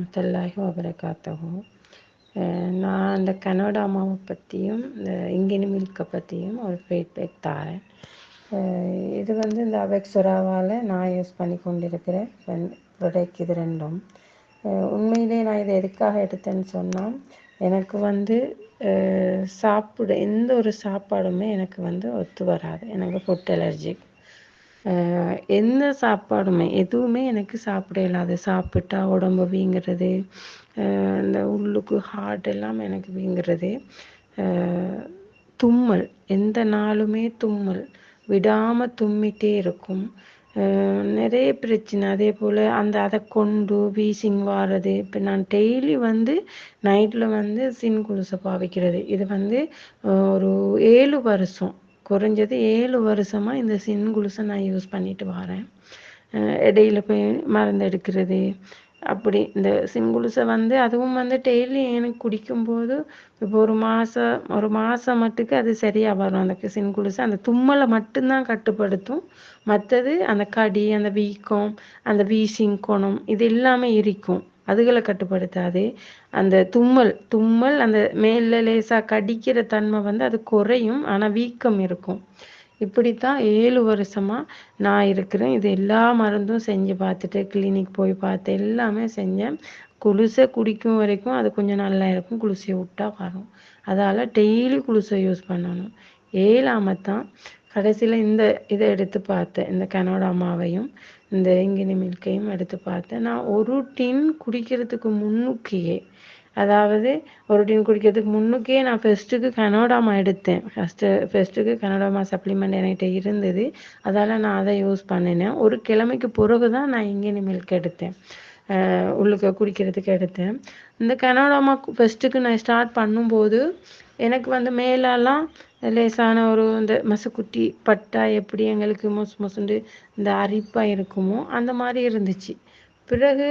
வரமத்துல்லாஹி வபரகாத்தஹு நான் அந்த கனடா அம்மாவை பற்றியும் இந்த இங்கினி மில்கை பற்றியும் ஒரு ஃபீட்பேக் தாரேன். இது வந்து இந்த அவெக்ஸொராவால் நான் யூஸ் பண்ணி கொண்டிருக்கிற ப்ரொடக்ட் இது ரெண்டும். உண்மையிலே நான் இதை எதுக்காக எடுத்தேன்னு சொன்னால் எனக்கு வந்து சாப்பிட எந்த ஒரு சாப்பாடுமே எனக்கு வந்து ஒத்து வராது. எனக்கு ஃபுட் அலர்ஜிக் எந்த சாப்பாடுமே எதுவுமே எனக்கு சாப்பிட இல்லாது சாப்பிட்டா உடம்பு வீங்கிறது இந்த உள்ளுக்கு ஹார்ட் எல்லாம் எனக்கு வீங்கிறது தும்மல் எந்த நாளுமே தும்மல் விடாமல் தும்மிட்டே இருக்கும். நிறைய பிரச்சனை அதே போல் அந்த அதை கொண்டு வீசிங் வாரது இப்போ நான் டெய்லி வந்து நைட்டில் வந்து சின் குலுசை பாவிக்கிறது. இது வந்து ஒரு ஏழு வருஷம். குறைஞ்சது ஏழு வருஷமாக இந்த சின் குலுசை நான் யூஸ் பண்ணிட்டு வரேன். இடையில போய் மருந்து எடுக்கிறது அப்படி இந்த சிங்குலுசை வந்து அதுவும் வந்து டெய்லி எனக்கு குடிக்கும்போது இப்போ ஒரு மாதம் ஒரு மாதம் மட்டுக்கு அது சரியாக வரும். அந்த சிங்குலுசை அந்த தும்மலை மட்டும்தான் கட்டுப்படுத்தும். மற்றது அந்த கடி அந்த வீக்கம் அந்த வீசிங் குணம் இது எல்லாமே இருக்கும். அதுகளை கட்டுப்படுத்தாது. அந்த தும்மல் தும்மல் அந்த மேல லேசாக கடிக்கிற தன்மை வந்து அது குறையும் ஆனால் வீக்கம் இருக்கும். இப்படித்தான் ஏழு வருஷமா நான் இருக்கிறேன். இது எல்லா மருந்தும் செஞ்சு பார்த்துட்டு கிளினிக் போய் பார்த்து எல்லாமே செஞ்சேன். குளுசை குடிக்கும் வரைக்கும் அது கொஞ்சம் நல்லா இருக்கும். குளுசையை விட்டா வரும். அதால டெய்லி குளுசை யூஸ் பண்ணணும். ஏழாம தான் கடைசியில் இந்த இதை எடுத்து பார்த்தேன் இந்த கனோடா அம்மாவையும் இந்த இங்கினி மில்கையும் எடுத்து பார்த்தேன். நான் ஒரு டின் குடிக்கிறதுக்கு முன்னுக்கியே அதாவது ஒரு டின் குடிக்கிறதுக்கு முன்னுக்கே நான் ஃபெஸ்ட்டுக்கு கனோடாமா எடுத்தேன். ஃபஸ்ட்டு ஃபெஸ்ட்டுக்கு கனோடாமா சப்ளிமெண்ட் என்கிட்ட இருந்தது. அதால் நான் அதை யூஸ் பண்ணினேன். ஒரு கிழமைக்கு பிறகு தான் நான் இங்கினி மில்க் எடுத்தேன். உள்ளுக்க குடிக்கிறதுக்கு எடுத்தேன். இந்த கனோடாமா ஃபெஸ்ட்டுக்கு நான் ஸ்டார்ட் பண்ணும்போது எனக்கு வந்து மேலெல்லாம் லேசான ஒரு இந்த மசுக்குட்டி பட்டா எப்படி எங்களுக்கு மொசு மொசுண்டு இந்த அரிப்பா இருக்குமோ அந்த மாதிரி இருந்துச்சு. பிறகு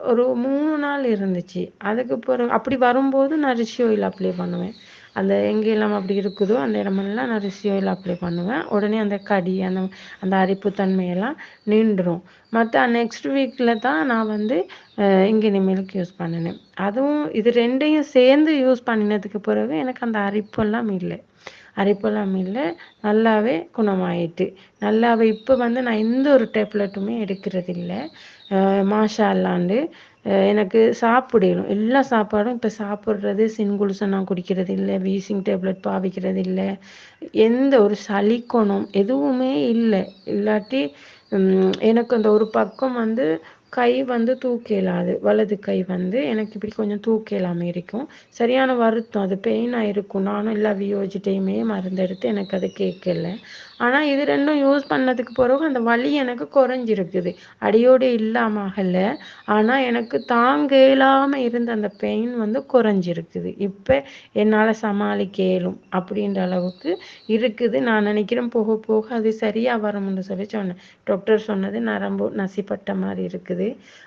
ஒரு மூணு நாள் இருந்துச்சு. அதுக்கு பிறகு அப்படி வரும்போது நான் ரிஷி ஆயில் அப்ளை பண்ணுவேன். அந்த எங்கே எங்கெல்லாம் அப்படி இருக்குதோ அந்த இடமெல்லாம் நான் ரிஷி ஆயில் அப்ளை பண்ணுவேன். உடனே அந்த கடி அந்த அந்த அரிப்பு தன்மையெல்லாம் நின்றுடும் மற்ற நெக்ஸ்ட் வீக்கில் தான் நான் வந்து அஹ், இங்கினி மில்க் யூஸ் பண்ணினேன். அதுவும் இது ரெண்டையும் சேர்ந்து யூஸ் பண்ணினதுக்கு பிறகு எனக்கு அந்த அரிப்பெல்லாம் இல்லை. அரிப்பெல்லாம் இல்லை நல்லாவே குணமாயிட்டு. நல்லாவே இப்போ வந்து நான் எந்த ஒரு டேப்லெட்டுமே எடுக்கிறது இல்லை மாஷா அல்லாண்டு எனக்கு சாப்பிடணும். எல்லா சாப்பாடும் இப்போ சாப்பிட்றது சின்குலுசை நான் குடிக்கிறது இல்லை வீசிங் டேப்லெட் பாவிக்கிறது இல்லை எந்த ஒரு சளிக்கணும் எதுவுமே இல்லை. இல்லாட்டி எனக்கு அந்த ஒரு பக்கம் வந்து கை வந்து தூக்கலாது வலது கை வந்து எனக்கு இப்படி கொஞ்சம் தூக்கலாம இருக்கும். சரியான வருத்தம் அது பெயினாக இருக்கும் நானும் எல்லா வியோஜிட்டையுமே மறந்தெடுத்து எனக்கு அது கேட்கல. ஆனால் இது ரெண்டும் யூஸ் பண்ணதுக்கு பிறகு அந்த வலி எனக்கு குறைஞ்சிருக்குது. அடியோடு இல்லாமல ஆனால் எனக்கு தாங்க இயலாமல் இருந்த அந்த பெயின் வந்து குறைஞ்சிருக்குது. இப்போ என்னால் சமாளிக்க இயலும் அப்படின்ற அளவுக்கு இருக்குது. நான் நினைக்கிறேன் போக போக அது சரியாக வரும்னு சொல்லி சொன்னேன். டாக்டர் சொன்னது நரம்பு நசிப்பட்ட மாதிரி இருக்குது.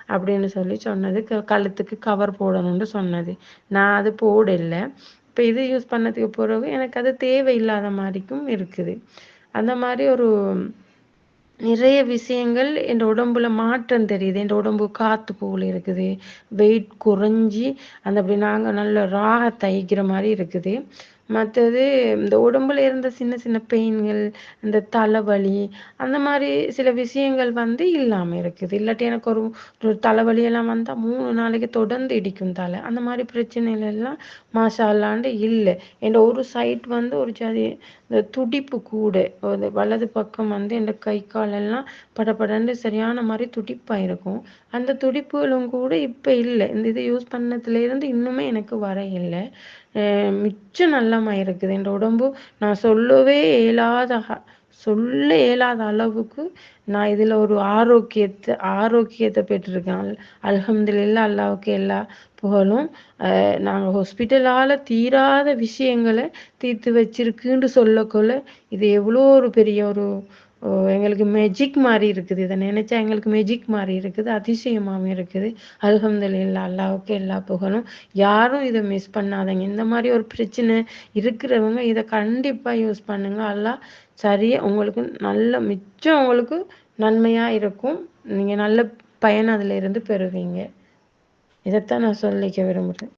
அப்படின்னு சொல்லி சொன்னது. க- கழுத்துக்கு கவர் போடணும்னு சொன்னது. நான் அது போடல. இப்போ இது யூஸ் பண்ணதுக்கு பிறகு எனக்கு அது தேவையில்லாத மாதிரிக்கும் இருக்குது. அந்த மாதிரி ஒரு நிறைய விஷயங்கள் என் உடம்புல மாற்றம் தெரியுது. என் உடம்பு காத்து போல இருக்குது. வெயிட் குறைஞ்சி அந்த அப்படி நாங்கள் நல்ல ராக தைக்கிற மாதிரி இருக்குது. மற்றது இந்த உடம்புல இருந்த சின்ன சின்ன பெயின்கள் இந்த தலைவலி அந்த மாதிரி சில விஷயங்கள் வந்து இல்லாமல் இருக்குது. இல்லாட்டி எனக்கு ஒரு ஒரு தலைவலியெல்லாம் வந்தால் மூணு நாளைக்கு தொடர்ந்து இடிக்கும் தலை. அந்த மாதிரி பிரச்சனைகள் எல்லாம் மாஷா இல்லை. என் ஒரு சைட் வந்து ஒரு ஜாதி இந்த துடிப்பு கூட ஒரு வலது பக்கம் வந்து இந்த கை காலெல்லாம் எல்லாம் சரியான மாதிரி துடிப்பாக இருக்கும். அந்த துடிப்புகளும் கூட இப்போ இல்லை. இந்த இது யூஸ் பண்ணதுலேருந்து இன்னுமே எனக்கு வர இல்லை. மிச்சம் நல்லா இல்லாமல் இருக்குது என் உடம்பு நான் சொல்லவே இயலாத சொல்ல இயலாத அளவுக்கு நான் இதுல ஒரு ஆரோக்கியத்தை ஆரோக்கியத்தை பெற்றிருக்கேன். அல் அல்லாவுக்கு எல்லா புகழும். நாங்கள் நாங்க தீராத விஷயங்களை தீர்த்து வச்சிருக்குன்னு சொல்லக்கொள்ள இது எவ்வளோ ஒரு பெரிய ஒரு எங்களுக்கு மெஜிக் மாதிரி இருக்குது. இதை நினைச்சா எங்களுக்கு மெஜிக் மாதிரி இருக்குது. அதிசயமாகவும் இருக்குது. அல்ஹம்துலில்லாஹ் அல்லாவுக்கு எல்லா புகழும். யாரும் இதை மிஸ் பண்ணாதீங்க. இந்த மாதிரி ஒரு பிரச்சனை இருக்கிறவங்க இதை கண்டிப்பாக யூஸ் பண்ணுங்க. அல்லாஹ் சரியா உங்களுக்கு நல்ல மிச்சம் உங்களுக்கு நன்மையா இருக்கும். நீங்க நல்ல பயன் அதுல இருந்து பெறுவீங்க. இதைத்தான் நான் சொல்லிக்க விரும்புகிறேன்